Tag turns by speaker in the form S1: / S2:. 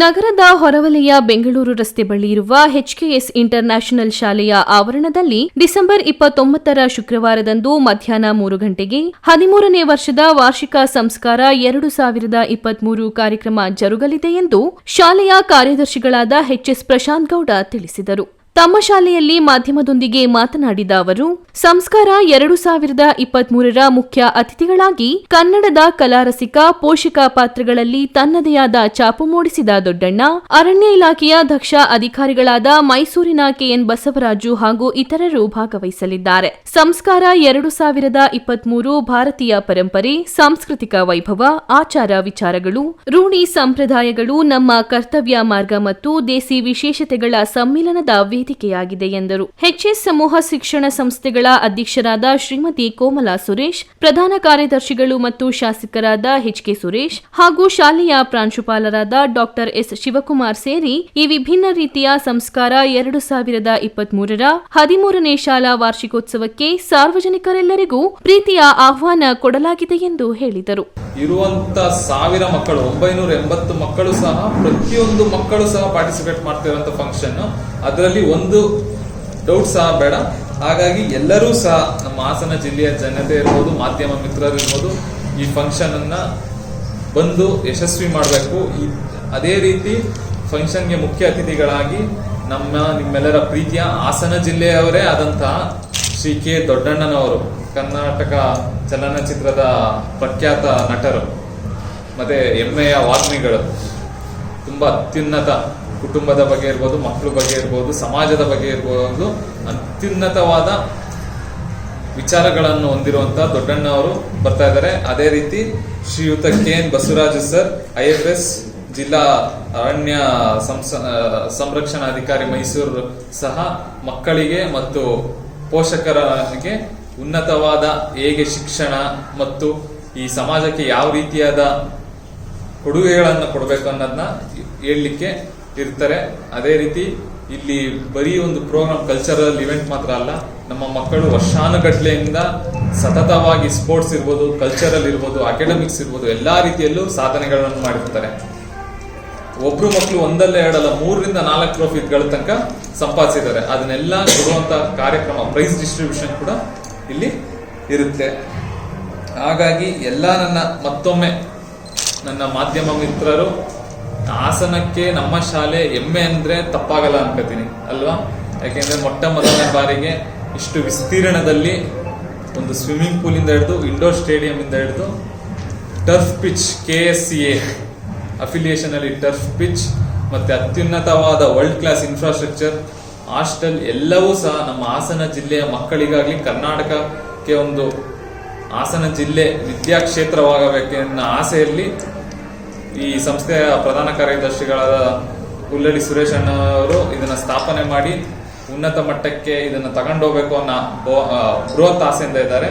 S1: ನಗರದ ಹೊರವಲಯ ಬೆಂಗಳೂರು ರಸ್ತೆ ಬಳಿ ಇರುವ ಎಚ್ಕೆಎಸ್ ಇಂಟರ್ ನ್ಯಾಷನಲ್ ಶಾಲೆಯ ಆವರಣದಲ್ಲಿ ಡಿಸೆಂಬರ್ ಇಪ್ಪತ್ತೊಂಬತ್ತರ ಶುಕ್ರವಾರದಂದು ಮಧ್ಯಾಹ್ನ ಮೂರು ಗಂಟೆಗೆ ಹದಿಮೂರನೇ ವರ್ಷದ ವಾರ್ಷಿಕ ಸಂಸ್ಕಾರ ಎರಡು ಸಾವಿರದ ಇಪ್ಪತ್ಮೂರು ಕಾರ್ಯಕ್ರಮ ಜರುಗಲಿದೆ ಎಂದು ಶಾಲೆಯ ಕಾರ್ಯದರ್ಶಿಗಳಾದ ಎಚ್ಎಸ್ ಪ್ರಶಾಂತ್ ಗೌಡ ತಿಳಿಸಿದರು. ತಮ್ಮ ಶಾಲೆಯಲ್ಲಿ ಮಾಧ್ಯಮದೊಂದಿಗೆ ಮಾತನಾಡಿದ ಅವರು, ಸಂಸ್ಕಾರ ಎರಡು ಸಾವಿರದ ಇಪ್ಪತ್ಮೂರರ ಮುಖ್ಯ ಅತಿಥಿಗಳಾಗಿ ಕನ್ನಡದ ಕಲಾರಸಿಕ ಪೋಷಕ ಪಾತ್ರಗಳಲ್ಲಿ ತನ್ನದೆಯಾದ ಛಾಪು ಮೂಡಿಸಿದ ದೊಡ್ಡಣ್ಣ, ಅರಣ್ಯ ಇಲಾಖೆಯ ದಕ್ಷ ಅಧಿಕಾರಿಗಳಾದ ಮೈಸೂರಿನ ಕೆಎನ್ ಬಸವರಾಜು ಹಾಗೂ ಇತರರು ಭಾಗವಹಿಸಲಿದ್ದಾರೆ. ಸಂಸ್ಕಾರ ಎರಡು ಸಾವಿರದ ಇಪ್ಪತ್ಮೂರು ಭಾರತೀಯ ಪರಂಪರೆ, ಸಾಂಸ್ಕೃತಿಕ ವೈಭವ, ಆಚಾರ ವಿಚಾರಗಳು, ರೂಢಿ ಸಂಪ್ರದಾಯಗಳು ನಮ್ಮ ಕರ್ತವ್ಯ ಮಾರ್ಗ ಮತ್ತು ದೇಸಿ ವಿಶೇಷತೆಗಳ ಸಮ್ಮಿಲನದ ವೇದಿಕೆಯಾಗಿದೆ ಎಂದರು. ಎಚ್ಎಸ್ ಸಮೂಹ ಶಿಕ್ಷಣ ಸಂಸ್ಥೆಗಳ ಅಧ್ಯಕ್ಷರಾದ ಶ್ರೀಮತಿ ಕೋಮಲಾ ಸುರೇಶ್, ಪ್ರಧಾನ ಕಾರ್ಯದರ್ಶಿಗಳು ಮತ್ತು ಶಾಸಕರಾದ ಎಚ್ಕೆ ಸುರೇಶ್ ಹಾಗೂ ಶಾಲೆಯ ಪ್ರಾಂಶುಪಾಲರಾದ ಡಾಕ್ಟರ್ ಎಸ್ ಶಿವಕುಮಾರ್ ಸೇರಿ ಈ ವಿಭಿನ್ನ ರೀತಿಯ ಸಂಸ್ಕಾರ ಎರಡು ಸಾವಿರದ ಇಪ್ಪತ್ಮೂರರ ಹದಿಮೂರನೇ ಶಾಲಾ ವಾರ್ಷಿಕೋತ್ಸವಕ್ಕೆ ಸಾರ್ವಜನಿಕರೆಲ್ಲರಿಗೂ ಪ್ರೀತಿಯ ಆಹ್ವಾನ ಕೊಡಲಾಗಿದೆ ಎಂದು ಹೇಳಿದರು.
S2: ಇರುವಂತ ಸಾವಿರ ಮಕ್ಕಳು, ಒಂಬೈನೂರ ಎಂಬತ್ತು ಮಕ್ಕಳು ಸಹ ಪ್ರತಿಯೊಂದು ಮಕ್ಕಳು ಸಹ ಪಾರ್ಟಿಸಿಪೇಟ್ ಮಾಡ್ತಿರುವಂತ ಫಂಕ್ಷನ್ ಅದರಲ್ಲಿ ಒಂದು ಡೌಟ್ ಸಹ ಬೇಡ. ಹಾಗಾಗಿ ಎಲ್ಲರೂ ಸಹ ನಮ್ಮ ಹಾಸನ ಜಿಲ್ಲೆಯ ಜನತೆ ಇರ್ಬೋದು, ಮಾಧ್ಯಮ ಮಿತ್ರರು ಇರ್ಬೋದು, ಈ ಫಂಕ್ಷನ್ ಅನ್ನ ಬಂದು ಯಶಸ್ವಿ ಮಾಡಬೇಕು. ಈ ಅದೇ ರೀತಿ ಫಂಕ್ಷನ್ಗೆ ಮುಖ್ಯ ಅತಿಥಿಗಳಾಗಿ ನಮ್ಮ, ನಿಮ್ಮೆಲ್ಲರ ಪ್ರೀತಿಯ ಹಾಸನ ಜಿಲ್ಲೆಯವರೇ ಆದಂತಹ ಶ್ರೀ ಕೆ ದೊಡ್ಡಣ್ಣನವರು, ಕರ್ನಾಟಕ ಚಲನಚಿತ್ರದ ಪ್ರಖ್ಯಾತ ನಟರು, ಮತ್ತೆ ಹೆಮ್ಮೆಯ ವಾಗ್ಮಿಗಳು. ತುಂಬಾ ಅತ್ಯುನ್ನತ ಕುಟುಂಬದ ಬಗ್ಗೆ ಇರ್ಬೋದು ಮಕ್ಕಳ ಬಗ್ಗೆ ಇರ್ಬೋದು, ಸಮಾಜದ ಬಗ್ಗೆ ಇರ್ಬೋದು ಅತ್ಯುನ್ನತವಾದ ವಿಚಾರಗಳನ್ನು ಹೊಂದಿರುವಂತ ದೊಡ್ಡಣ್ಣ ಅವರು ಬರ್ತಾ ಇದ್ದಾರೆ. ಅದೇ ರೀತಿ ಶ್ರೀಯುತ K N Basavaraju sir, I F S ಜಿಲ್ಲಾ ಅರಣ್ಯ ಸಂಸ- ಸಂರಕ್ಷಣಾಧಿಕಾರಿ ಮೈಸೂರು ಸಹ ಮಕ್ಕಳಿಗೆ ಮತ್ತು ಪೋಷಕರಿಗೆ ಉನ್ನತವಾದ ಹೇಗೆ ಶಿಕ್ಷಣ ಮತ್ತು ಈ ಸಮಾಜಕ್ಕೆ ಯಾವ ರೀತಿಯಾದ ಕೊಡುಗೆಗಳನ್ನು ಕೊಡಬೇಕು ಅನ್ನೋದನ್ನ ಹೇಳಲಿಕ್ಕೆ ಇರ್ತಾರೆ. ಅದೇ ರೀತಿ ಇಲ್ಲಿ ಬರೀ ಒಂದು ಪ್ರೋಗ್ರಾಮ್ ಕಲ್ಚರಲ್ ಇವೆಂಟ್ ಮಾತ್ರ ಅಲ್ಲ, ನಮ್ಮ ಮಕ್ಕಳು ವರ್ಷಾನುಗಟ್ಲೆಯಿಂದ ಸತತವಾಗಿ ಸ್ಪೋರ್ಟ್ಸ್ ಇರ್ಬೋದು ಕಲ್ಚರಲ್ ಇರ್ಬೋದು ಅಕಾಡೆಮಿಕ್ಸ್ ಇರ್ಬೋದು, ಎಲ್ಲಾ ರೀತಿಯಲ್ಲೂ ಸಾಧನೆಗಳನ್ನು ಮಾಡಿರ್ತಾರೆ. ಒಬ್ರು ಮಕ್ಕಳು ಒಂದಲ್ಲ ಎರಡಲ್ಲ ಮೂರರಿಂದ ನಾಲ್ಕು ಟ್ರೋಫಿಗಳ ತನಕ ಸಂಪಾದಿಸಿದ್ದಾರೆ. ಅದನ್ನೆಲ್ಲ ಕೊಡುವಂತ ಕಾರ್ಯಕ್ರಮ ಪ್ರೈಸ್ ಡಿಸ್ಟ್ರಿಬ್ಯೂಷನ್ ಕೂಡ ಇಲ್ಲಿ ಇರುತ್ತೆ. ಹಾಗಾಗಿ ಎಲ್ಲ ನನ್ನ ಮತ್ತೊಮ್ಮೆ ನನ್ನ ಮಾಧ್ಯಮ ಮಿತ್ರರು ಹಾಸನಕ್ಕೆ ನಮ್ಮ ಶಾಲೆ ಹೆಮ್ಮೆ ಅಂದ್ರೆ ತಪ್ಪಾಗಲ್ಲ ಅನ್ಕೋತೀನಿ, ಅಲ್ವಾ? ಯಾಕೆಂದ್ರೆ ಮೊಟ್ಟ ಮೊದಲನೇ ಬಾರಿಗೆ ಇಷ್ಟು ವಿಸ್ತೀರ್ಣದಲ್ಲಿ ಒಂದು ಸ್ವಿಮ್ಮಿಂಗ್ ಇಂದ ಹಿಡಿದು ಇಂಡೋರ್ ಸ್ಟೇಡಿಯಂ ಇಂದ ಹಿಡಿದು turf pitch K S C A affiliation ಅಲ್ಲಿ ಟರ್ಫ್ ಪಿಚ್ ಮತ್ತೆ ಅತ್ಯುನ್ನತವಾದ ವರ್ಲ್ಡ್ ಕ್ಲಾಸ್ ಇನ್ಫ್ರಾಸ್ಟ್ರಕ್ಚರ್ ಹಾಸ್ಟೆಲ್ ಎಲ್ಲವೂ ಸಹ ನಮ್ಮ ಹಾಸನ ಜಿಲ್ಲೆಯ ಮಕ್ಕಳಿಗಾಗಲಿ, ಕರ್ನಾಟಕಕ್ಕೆ ಒಂದು ಹಾಸನ ಜಿಲ್ಲೆ ವಿದ್ಯಾಕ್ಷೇತ್ರವಾಗಬೇಕೆನ್ನ ಆಸೆಯಲ್ಲಿ ಈ ಸಂಸ್ಥೆಯ ಪ್ರಧಾನ ಕಾರ್ಯದರ್ಶಿಗಳಾದ ಹುಲ್ಲಡಿ ಸುರೇಶ್ ಅಣ್ಣವರು ಇದನ್ನು ಸ್ಥಾಪನೆ ಮಾಡಿ ಉನ್ನತ ಮಟ್ಟಕ್ಕೆ ಇದನ್ನ ತಗೊಂಡೋಗ್ಬೇಕು ಅನ್ನೋ ಬೃಹತ್ ಆಸೆಯಿಂದ ಇದ್ದಾರೆ.